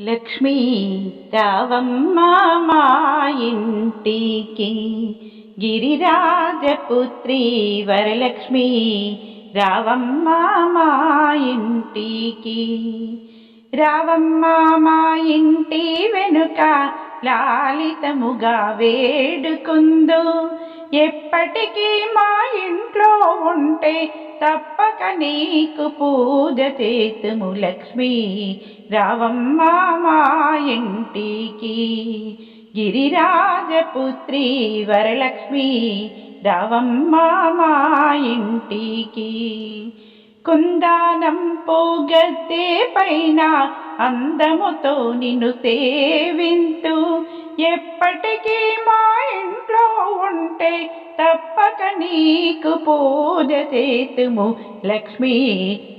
లక్ష్మీ రావమ్మ మా ఇంటికి. గిరిరాజపుత్రి వరలక్ష్మి రావమ్మ మా ఇంటికి. రావమ్మ మా ఇంటి వెనుక లాలితముగా వేడుకుందు. ఎప్పటికీ మా ఇంట్లో ఉంటే తప్పక నీకు పూజ చేతుము లక్ష్మి. రావమ్మ మా ఇంటికి. గిరిరాజపుత్రి వరలక్ష్మి. రావమ్మ మా ఇంటికి. కుందానం పోగద్దే పైన అందముతో నిన్ను సేవింతు. ఎప్పటికీ మా ఇంట్లో ఉంటే తప్పక నీకు పూజ చేతుము. లక్ష్మీ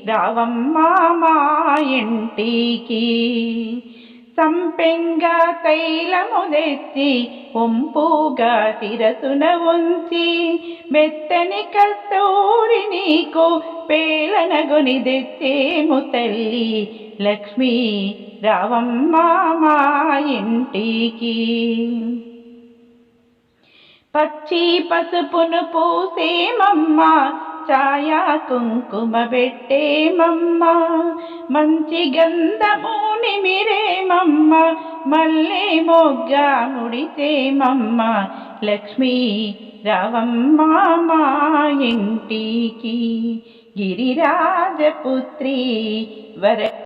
రావమ్మ మా ఇంటికి. సంపెంగ తైలము తెచ్చి ఒంపుగా శిరసున ఉంచి మెత్తని కస్తూరి నీకు పేలనగుని తెచ్చేము తల్లి. లక్ష్మీ రావమ్మ మా ఇంటికి. పచ్చి పసుపును పూసేమమ్మ ఛాయా కుంకుమ పెట్టేమమ్మ మంచి గంధము నిమిరేమమ్మ మళ్ళీ మొగ్గ ముడితేమమ్మ లక్ష్మీ రావమ్మ మా ఇంటికి. గిరిరాజపుత్రి వర